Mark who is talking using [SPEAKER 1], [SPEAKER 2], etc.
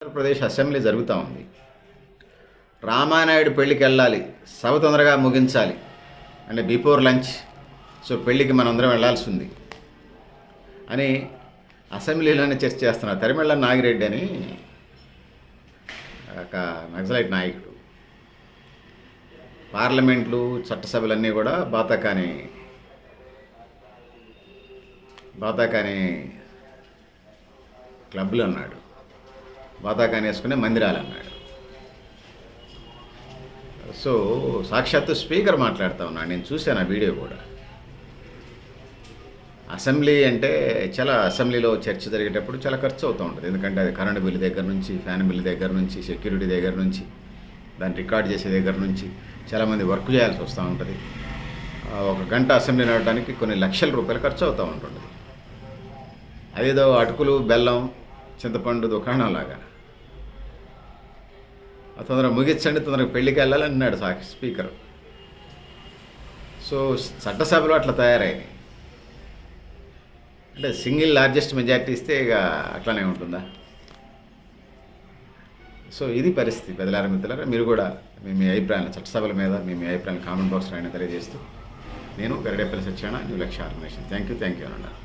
[SPEAKER 1] Andhra Pradesh assembly జరుగుతూ ఉంది. రామానాయుడు పెళ్ళికి వెళ్ళాలి సభ తొందరగా ముగించాలి. అంటే బిఫోర్ లంచ్. సో పెళ్ళికి మనందరం వెళ్ళాల్సి ఉంది అని అసెంబ్లీలోనే చర్చ చేస్తున్నారు. తరిమెళ్ళ నాగిరెడ్డి అని ఒక నక్సలైట్ నాయకుడు. పార్లమెంట్లు చట్టసభలన్నీ కూడా బాతాకాని బాతాకాని క్లబ్లు అన్నాడు బాతాకాని వేసుకునే మందిరాలు అన్నాడు. సో సాక్షాత్తు స్పీకర్ మాట్లాడుతూ ఉన్నాడు. నేను చూశాను ఆ వీడియో కూడా. అసెంబ్లీ అంటే చాలా అసెంబ్లీలో చర్చ జరిగేటప్పుడు చాలా ఖర్చు అవుతూ ఉంటుంది. ఎందుకంటే అది కరెంట్ బిల్లు దగ్గర నుంచి ఫ్యాన్ బిల్లు దగ్గర నుంచి సెక్యూరిటీ దగ్గర నుంచి దాన్ని రికార్డ్ చేసే దగ్గర నుంచి చాలామంది వర్క్ చేయాల్సి వస్తూ ఉంటుంది. ఒక గంట అసెంబ్లీ నడవడానికి కొన్ని లక్షల రూపాయలు ఖర్చు అవుతూ ఉంటుంది అదేదో అటుకులు బెల్లం చింతపండు దుకాణం లాగా. తొందరగా ముగించండి తొందరగా పెళ్ళికి వెళ్ళాలని అన్నాడు సాక్షి స్పీకర్. సో చట్టసభలో అట్లా తయారైనాయి అంటే సింగిల్ లార్జెస్ట్ మెజారిటీ ఇస్తే ఇక అట్లానే ఉంటుందా? సో ఇది పరిస్థితి పెదలారా మిత్రులారా. మీరు కూడా మీ మీ అభిప్రాయాలు చట్టసభల మీద మీ మీ అభిప్రాయాలు కామెంట్ బాక్స్ రాయని తెలియజేస్తూ నేను Garidepalli సత్యాన new Lakshya organisation. Thank you thank you అన్నారు